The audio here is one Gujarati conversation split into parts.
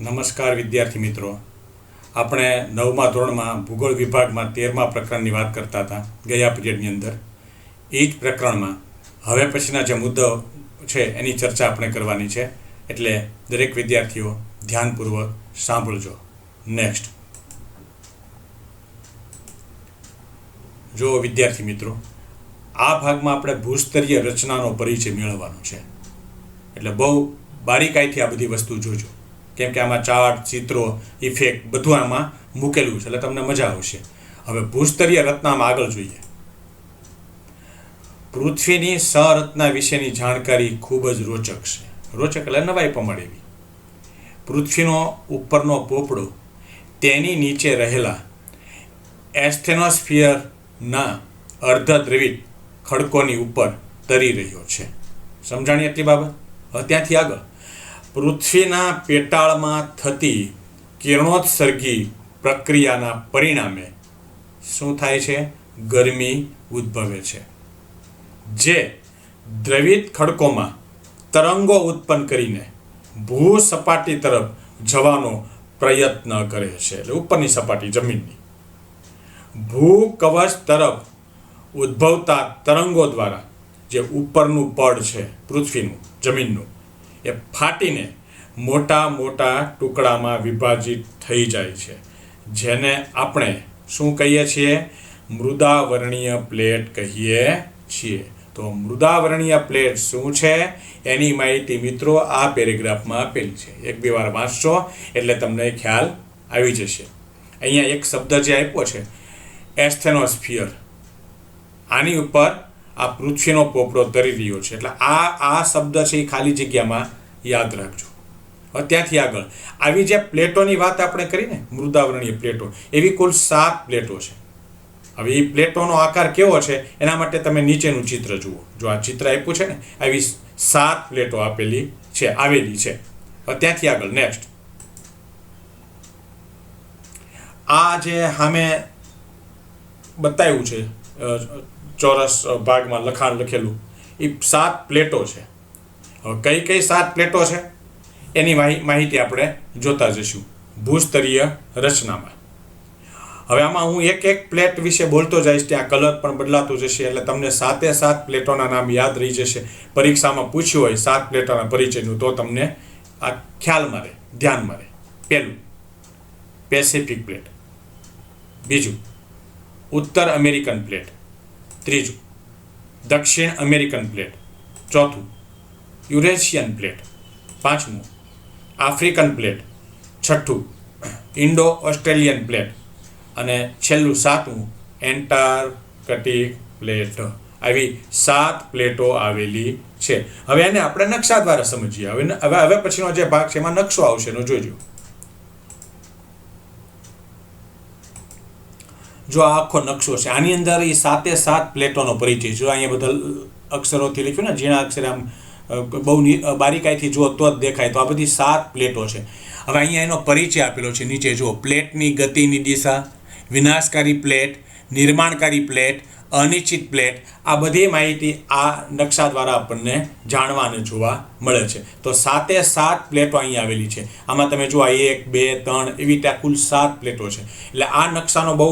નમસ્કાર વિદ્યાર્થી મિત્રો. આપણે નવમા ધોરણમાં ભૂગોળ વિભાગમાં તેરમા પ્રકરણની વાત કરતા હતા, ગયા પીરિયડની અંદર. એ જ પ્રકરણમાં હવે પછીના જે મુદ્દો છે એની ચર્ચા આપણે કરવાની છે. એટલે દરેક વિદ્યાર્થીઓ ધ્યાનપૂર્વક સાંભળજો. નેક્સ્ટ જો વિદ્યાર્થી મિત્રો, આ ભાગમાં આપણે ભૂસ્તરીય રચનાનો પરિચય મેળવવાનો છે. એટલે બહુ બારીકાઈથી આ બધી વસ્તુ જોજો. કેમ કે આમાં ચાર્ટ, ચિત્રો ઇફેક્ટ બધું આમાં મૂકેલું છે. એટલે તમને મજા આવશે. હવે ભૂસ્તરીય રત્નામાં આગળ જોઈએ. પૃથ્વીની સંરચના વિશેની જાણકારી ખૂબ જ રોચક છે. રોચક એટલે નવાઈ પમાડેવી પૃથ્વીનો ઉપરનો પોપડો તેની નીચે રહેલા એસ્થેનોસ્ફિયરના અર્ધદ્રવિત ખડકોની ઉપર તરી રહ્યો છે. સમજાણી એટલી બાબત? ત્યાંથી આગળ. પૃથ્વીના પેટાળમાં થતી કિરણોત્સર્ગી પ્રક્રિયાના પરિણામે શું થાય છે? ગરમી ઉદ્ભવે છે. જે દ્રવિત ખડકોમાં તરંગો ઉત્પન્ન કરીને ભૂ સપાટી તરફ જવાનો પ્રયત્ન કરે છે. એટલે ઉપરની સપાટી, જમીનની. ભૂ કવચ તરફ ઉદ્ભવતા તરંગો દ્વારા જે ઉપરનું પડ છે, પૃથ્વીનું, જમીનનું એ ફાટીને મોટા મોટા ટુકડામાં વિભાજિત થઈ જાય છે. જેને આપણે શું કહીએ છીએ? મૃદાવરણીય પ્લેટ કહીએ છીએ. તો મૃદાવરણીય પ્લેટ શું છે? એની માહિતી મિત્રો આ પેરેગ્રાફમાં આપેલી છે. એક બે વાર વાંચશો એટલે તમને ખ્યાલ આવી જશે. અહીંયા એક શબ્દ જે આપ્યો છે, એસ્થેનોસ્ફિયર. આની ઉપર આ પૃથ્વીનો પોપડો તરી રહ્યો છે. એટલે આ આ શબ્દ છે એ ખાલી જગ્યામાં યાદ રાખજો. ત્યાંથી આગળ. આવી જે પ્લેટોની વાત આપણે કરીને મૃદાવરણીય પ્લેટો, એવી કુલ સાત પ્લેટો છે. હવે એ પ્લેટોનો આકાર કેવો છે, એના માટે તમે નીચેનું ચિત્ર જુઓ. જો આ ચિત્ર આપ્યું છે ને, આવી સાત પ્લેટો આપેલી છે, આવેલી છે. ત્યાંથી આગળ, નેક્સ્ટ. આ જે સામે બતાવ્યું છે ચોરસ ભાગમાં લખાણ લખેલું. એ સાત પ્લેટો છે. હવે કઈ કઈ સાત પ્લેટો છે? એની માહિ- માહિતી આપણે જોતા જઈશું. ભૂસ્તરીય રચનામાં. હવે આમાં હું એક એક પ્લેટ વિશે બોલતો જઈશ, ત્યાં કલર પણ બદલાતો જશે, એટલે તમને સાતે સાત પ્લેટોના નામ યાદ રહી જશે. પરીક્ષામાં પૂછ્યું હોય સાત પ્લેટોના પરિચયનું, તો તમને આ ખ્યાલમાં રહે ધ્યાનમાં રહે પહેલું પેસિફિક પ્લેટ બીજું, ઉત્તર અમેરિકન પ્લેટ ત્રીજું, દક્ષિણ અમેરિકન પ્લેટ. ચોથું, યુરેશિયન પ્લેટ. પાંચમું, આફ્રિકન પ્લેટ. છઠ્ઠું, ઇન્ડો ઓસ્ટ્રેલિયન પ્લેટ. અને છેલ્લું, સાતમું, એન્ટાર્કટિક પ્લેટ. આવી સાત પ્લેટો આવેલી છે. હવે એને આપણે નકશા દ્વારા સમજીએ. હવે હવે હવે પછીનો જે ભાગ છે એમાં નકશો આવશે, એનો જોજો જો આ આખો નકશો છે, આની અંદર એ સાતે સાત પ્લેટોનો પરિચય જો અહીંયા બધા અક્ષરોથી લખ્યું ને, ઝીણા અક્ષરે આમ બહુ બારીકાઈથી જુઓ તો જ દેખાય. તો આ બધી સાત પ્લેટો છે. હવે અહીંયા એનો પરિચય આપેલો છે. નીચે જુઓ, પ્લેટની ગતિની દિશા, વિનાશકારી પ્લેટ, નિર્માણકારી પ્લેટ, અનિશ્ચિત પ્લેટ, આ બધી માહિતી આ નકશા દ્વારા આપણને જાણવા અને જોવા મળે છે. તો સાતે સાત પ્લેટો અહીં આવેલી છે. આમાં તમે જુઓ એક, બે, ત્રણ, એવી ત્યાં કુલ સાત પ્લેટો છે. એટલે આ નકશાનો બહુ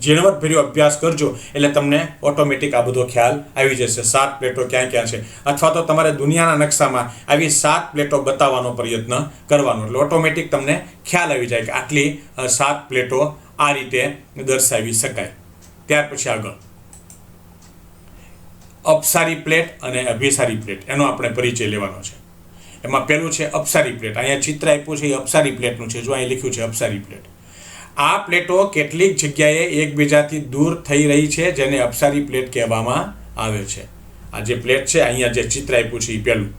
ઝીણવટભર્યો અભ્યાસ કરજો એટલે તમને ઓટોમેટિક આ બધો ખ્યાલ આવી જશે. સાત પ્લેટો ક્યાં ક્યાં છે? અથવા તો તમારે દુનિયાના નકશામાં આવી સાત પ્લેટો બતાવવાનો પ્રયત્ન કરવાનો. એટલે ઓટોમેટિક તમને ખ્યાલ આવી જાય કે આટલી સાત પ્લેટો આ રીતે દર્શાવી શકાય. ત્યાર પછી આગળ. અપસારી પ્લેટ અને અભિસારી પ્લેટ. એનો આપણે પરિચય લેવાનો છે. એમાં પહેલું છે અપસારી પ્લેટ. અહીંયા ચિત્ર આપ્યું છે, એ અપસારી પ્લેટનું છે. જો અહીં લખ્યું છે અપસારી પ્લેટ. આ પ્લેટો કેટલીક જગ્યાએ એકબીજાથી દૂર થઈ રહી છે, જેને અપસારી પ્લેટ કહેવામાં આવે છે. આ જે પ્લેટ છે, અહીંયા જે ચિત્ર આપ્યું છે એ પહેલું.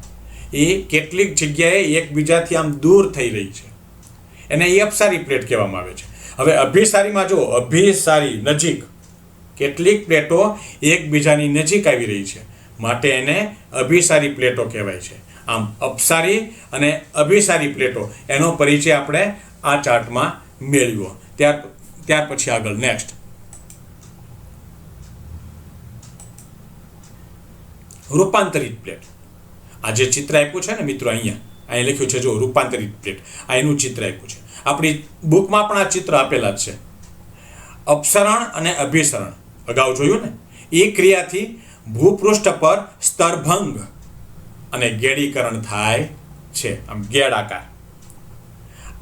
એ કેટલીક જગ્યાએ એકબીજાથી આમ દૂર થઈ રહી છે. એને એ અપસારી પ્લેટ કહેવામાં આવે છે. હવે અભિસારીમાં જો અભિસારી નજીક. કેટલીક પ્લેટો એકબીજાની નજીક આવી રહી છે. માટે એને અભિસારી પ્લેટો કહેવાય છે. આમ અપસારી અને અભિસારી પ્લેટો. એનો પરિચય આપણે આ ચાર્ટમાં મેળવ્યો. ત્યાર ત્યાર પછી આગળ નેક્સ્ટ રૂપાંતરિત પ્લેટ. આ જે ચિત્ર આપ્યું છે ને મિત્રો અહીંયા અહીં લખ્યું છે, જો, રૂપાંતરિત પ્લેટ. આ એનું ચિત્ર આપ્યું છે. આપણી બુકમાં પણ આ ચિત્ર આપેલા જ છે. અપસરણ અને અભિસરણ. અગાઉ જોયું ને? એ ક્રિયાથી ભૂપૃષ્ઠ પર સ્તરભંગ અને ગેડીકરણ થાય છે. આમ ગેડાકાર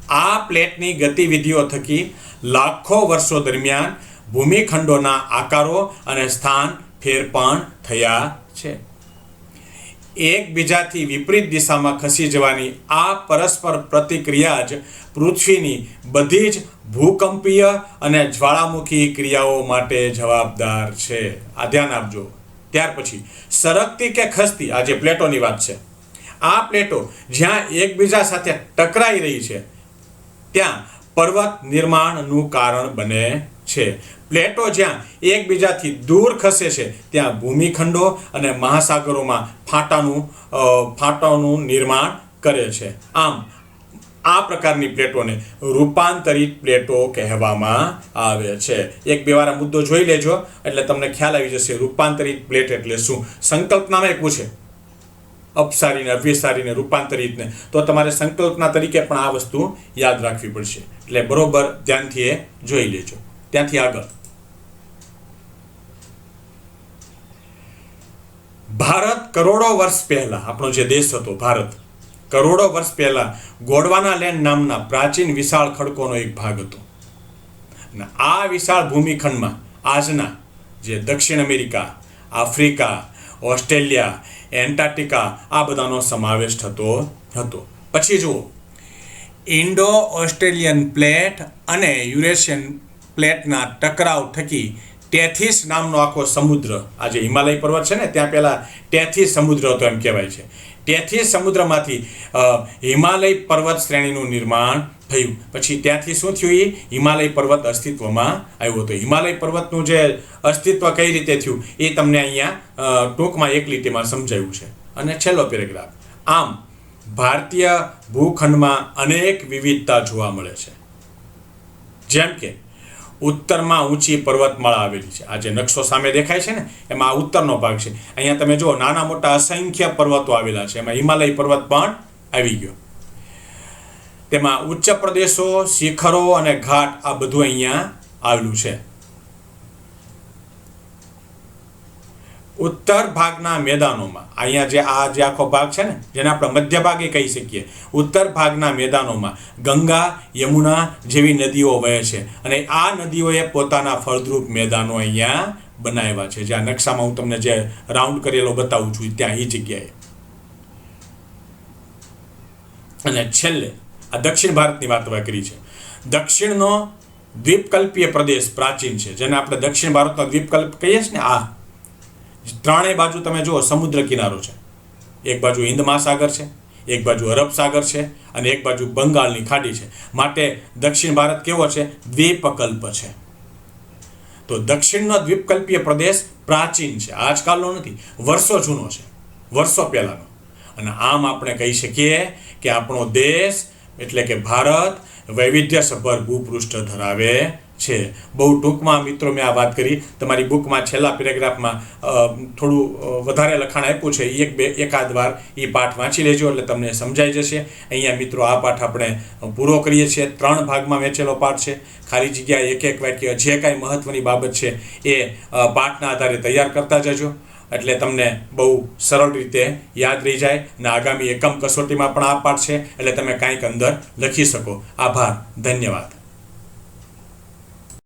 આ પ્લેટની ગતિવિધિઓ થકી લાખો વર્ષો દરમિયાન ભૂમિખંડોના આકારો અને સ્થાન ફેર પણ થયા છે. એકબીજાથી વિપરીત દિશામાં ખસી જવાની આ પરસ્પર પ્રતિક્રિયા જ પૃથ્વીની બધી જ ભૂકંપીય અને જ્વાળામુખી ક્રિયાઓ માટે જવાબદાર છે. આ ધ્યાન આપજો. ત્યાર પછી, સરકતી કે ખસતી, આ જે પ્લેટોની વાત છે. આ પ્લેટો જ્યાં એકબીજા સાથે ટકરાઈ રહી છે ત્યાં પર્વત નિર્માણનું કારણ બને છે. પ્લેટો જ્યાં એકબીજાથી દૂર ખસે છે, ત્યાં ભૂમિખંડો અને મહાસાગરોમાં ફાટાનું ફાટાનું નિર્માણ કરે છે. આમ, આ પ્રકારની પ્લેટોને રૂપાંતરિત પ્લેટો કહેવામાં આવે છે. એક બે વાર મુદ્દો જોઈ લેજો, એટલે તમને ખ્યાલ આવી જશે રૂપાંતરિત પ્લેટ એટલે શું? સંકલ્પનામાં પૂછે. અપસારીને, અભ્યસારીને, રૂપાંતરિતને, તો તમારે સંકલ્પના તરીકે પણ આ વસ્તુ યાદ રાખવી પડશે. એટલે બરોબર ધ્યાનથી એ જોઈ લેજો. ત્યાંથી આગળ. ભારત કરોડો વર્ષ પહેલા, આપણો જે દેશ હતો, ભારત, કરોડો વર્ષ પહેલા ગોડવાના લેન્ડ નામના પ્રાચીન વિશાળ ખડકોનો એક ભાગ હતો. અને આ વિશાળ ભૂમિખંડમાં આજના જે દક્ષિણ અમેરિકા, આફ્રિકા ઓસ્ટ્રેલિયા, એન્ટાર્કટિકા આ બધાનો સમાવેશ થતો હતો. પછી જુઓ. ઇન્ડો ઓસ્ટ્રેલિયન પ્લેટ અને યુરેશિયન પ્લેટના ટકરાવ થકી ટેથિસ નામનો આખો સમુદ્ર, આ જે હિમાલય પર્વત છે ને, ત્યાં પહેલાં ટેથિસ સમુદ્ર હતો એમ કહેવાય છે. ટેથિસ સમુદ્રમાંથી હિમાલય પર્વત શ્રેણીનું નિર્માણ થયું. પછી ત્યાંથી શું થયું એ? હિમાલય પર્વત અસ્તિત્વમાં આવ્યો હતો. હિમાલય પર્વતનું જે અસ્તિત્વ કઈ રીતે થયું? એ તમને અહીંયા ટૂંકમાં એક લીટીમાં સમજાયું છે. અને છેલ્લો પેરેગ્રાફ આમ, ભારતીય ભૂખંડમાં અનેક વિવિધતા જોવા મળે છે. જેમ કે, ઉત્તરમાં ઊંચી પર્વતમાળા આવેલી છે. આ જે નકશો સામે દેખાય છે ને, એમાં આ ઉત્તરનો ભાગ છે. અહીંયા તમે જુઓ, નાના મોટા અસંખ્ય પર્વતો આવેલા છે. એમાં હિમાલય પર્વત પણ આવી ગયો. તેમાં ઉચ્ચ પ્રદેશો, શિખરો અને ઘાટ આ બધું અહીંયા આવેલું છે. ઉત્તર ભાગના મેદાનોમાં, અહીંયા જે આ જે આખો ભાગ છે ને, જેને આપણે મધ્ય ભાગે કહી શકીએ, ઉત્તર ભાગના મેદાનોમાં ગંગા, યમુના જેવી નદીઓ વહે છે અને આ નદીઓએ પોતાના ફળદ્રુપ મેદાનો અહીંયા બનાવ્યા છે. જે આ નકશામાં હું તમને જે રાઉન્ડ કરેલો બતાવું છું, ત્યાં એ જગ્યાએ. અને છેલ્લે આ દક્ષિણ ભારતની વાત કરી છે. દક્ષિણનો દ્વીપકલ્પીય પ્રદેશ પ્રાચીન છે, જેને આપણે દક્ષિણ ભારતનો દ્વીપકલ્પ કહીએ છીએ ને, આ. ત્રણેય બાજુ તમે જુઓ, સમુદ્ર કિનારો છે. એક બાજુ હિન્દ મહાસાગર છે, એક બાજુ અરબ સાગર છે, અને એક બાજુ બંગાળની ખાડી છે. માટે દક્ષિણ ભારત કેવો છે? દ્વીપકલ્પ છે. તો દક્ષિણનો દ્વીપકલ્પીય પ્રદેશ પ્રાચીન છે. આજકાલનો નથી, વર્ષો જૂનો છે. વર્ષો પહેલાંનો. અને આમ આપણે કહી શકીએ કે આપણો દેશ એટલે કે ભારત વૈવિધ્યસભર ભૂપૃષ્ઠ ધરાવે છે. બહુ ટૂંકમાં મિત્રો મેં આ વાત કરી. તમારી બુકમાં છેલ્લા પેરેગ્રાફમાં થોડું વધારે લખાણ આપ્યું છે. એક બે, એકાદ વાર એ પાઠ વાંચી લેજો એટલે તમને સમજાઈ જશે. અહીંયા મિત્રો આ પાઠ આપણે પૂરો કરીએ છીએ. ત્રણ ભાગમાં વહેંચેલો પાઠ છે. ખાલી જગ્યાએ એક એક વાક્ય જે કાંઈ મહત્ત્વની બાબત છે એ પાઠના આધારે તૈયાર કરતા જજો. એટલે તમને બહુ સરળ રીતે યાદ રહી જાય અને આગામી એકમ કસોટીમાં પણ આ પાઠ છે. એટલે તમે કાંઈક અંદર લખી શકો. આભાર. ધન્યવાદ.